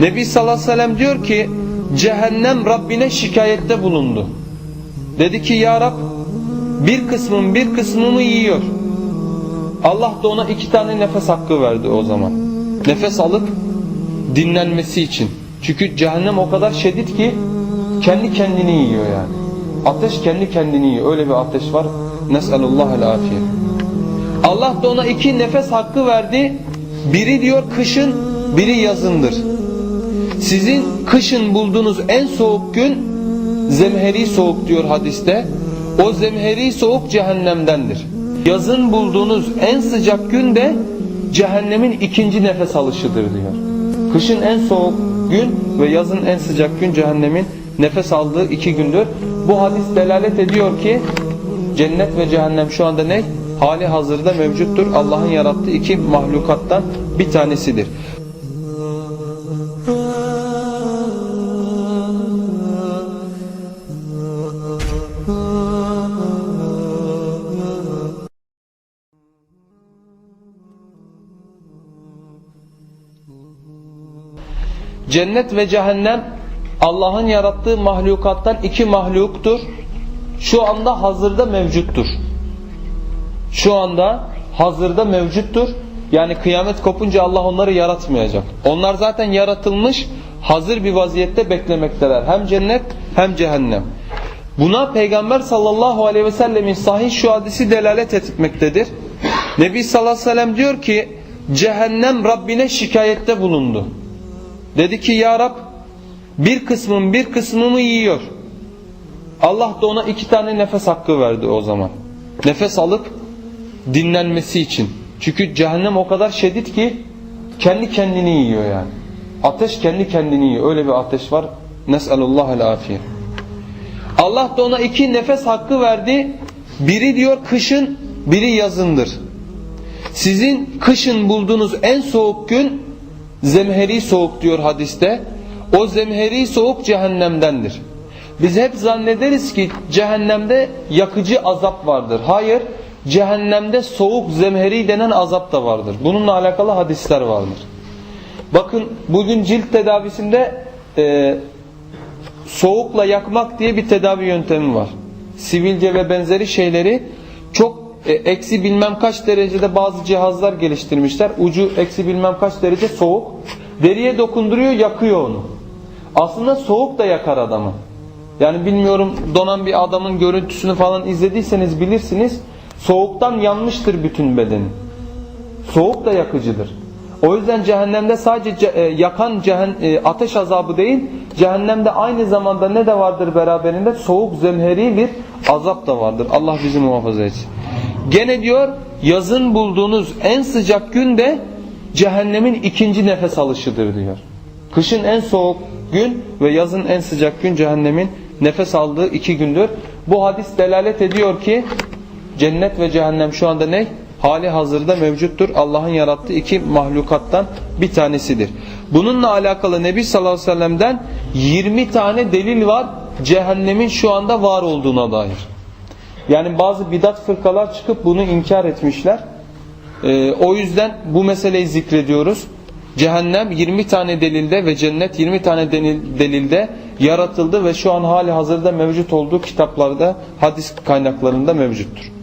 Nebi sallallahu aleyhi ve sellem diyor ki cehennem Rabbine şikayette bulundu. Dedi ki ya Rab bir kısmım bir kısmımı yiyor. Allah da ona iki tane nefes hakkı verdi o zaman. Nefes alıp dinlenmesi için. Çünkü cehennem o kadar şiddet ki kendi kendini yiyor yani. Ateş kendi kendini yiyor. Öyle bir ateş var. Nes'alullahel afiye. Allah da ona iki nefes hakkı verdi. Biri diyor kışın, biri yazındır. Sizin kışın bulduğunuz en soğuk gün zemheri soğuk diyor hadiste. O zemheri soğuk cehennemdendir. Yazın bulduğunuz en sıcak gün de cehennemin ikinci nefes alışıdır diyor. Kışın en soğuk gün ve yazın en sıcak gün cehennemin nefes aldığı iki gündür. Bu hadis delalet ediyor ki cennet ve cehennem şu anda ne? Hali hazırda mevcuttur. Allah'ın yarattığı iki mahlukattan bir tanesidir. Cennet ve cehennem Allah'ın yarattığı mahlukattan iki mahluktur. Şu anda hazırda mevcuttur. Şu anda hazırda mevcuttur. Yani kıyamet kopunca Allah onları yaratmayacak. Onlar zaten yaratılmış, hazır bir vaziyette beklemekteler. Hem cennet hem cehennem. Buna Peygamber sallallahu aleyhi ve sellemin sahih şu hadisi delalet etmektedir. Nebi sallallahu aleyhi ve sellem diyor ki cehennem Rabbine şikayette bulundu. Dedi ki ya Rab bir kısmım bir kısmımı yiyor. Allah da ona iki tane nefes hakkı verdi o zaman. Nefes alıp dinlenmesi için. Çünkü cehennem o kadar şiddet ki kendi kendini yiyor yani. Ateş kendi kendini yiyor. Öyle bir ateş var. Nes'alullahel afiye. Allah da ona iki nefes hakkı verdi. Biri diyor kışın, biri yazındır. Sizin kışın bulduğunuz en soğuk gün zemheri soğuk diyor hadiste. O zemheri soğuk cehennemdendir. Biz hep zannederiz ki cehennemde yakıcı azap vardır. Hayır, cehennemde soğuk zemheri denen azap da vardır. Bununla alakalı hadisler vardır. Bakın bugün cilt tedavisinde e, soğukla yakmak diye bir tedavi yöntemi var. Sivilce ve benzeri şeyleri çok e, eksi bilmem kaç derecede bazı cihazlar geliştirmişler. Ucu eksi bilmem kaç derece soğuk. Deriye dokunduruyor yakıyor onu. Aslında soğuk da yakar adamı. Yani bilmiyorum donan bir adamın görüntüsünü falan izlediyseniz bilirsiniz. Soğuktan yanmıştır bütün bedeni. Soğuk da yakıcıdır. O yüzden cehennemde sadece e, yakan cehen, e, ateş azabı değil, cehennemde aynı zamanda ne de vardır beraberinde? Soğuk zemheri bir azap da vardır. Allah bizi muhafaza etsin. Gene diyor yazın bulduğunuz en sıcak gün de cehennemin ikinci nefes alışıdır diyor. Kışın en soğuk gün ve yazın en sıcak gün cehennemin nefes aldığı iki gündür. Bu hadis delalet ediyor ki cennet ve cehennem şu anda ne? Hali hazırda mevcuttur. Allah'ın yarattığı iki mahlukattan bir tanesidir. Bununla alakalı Nebi sallallahu aleyhi ve sellem'den 20 tane delil var cehennemin şu anda var olduğuna dair. Yani bazı bidat fırkalar çıkıp bunu inkar etmişler. Ee, o yüzden bu meseleyi zikrediyoruz. Cehennem 20 tane delilde ve cennet 20 tane delilde yaratıldı ve şu an hali hazırda mevcut olduğu kitaplarda hadis kaynaklarında mevcuttur.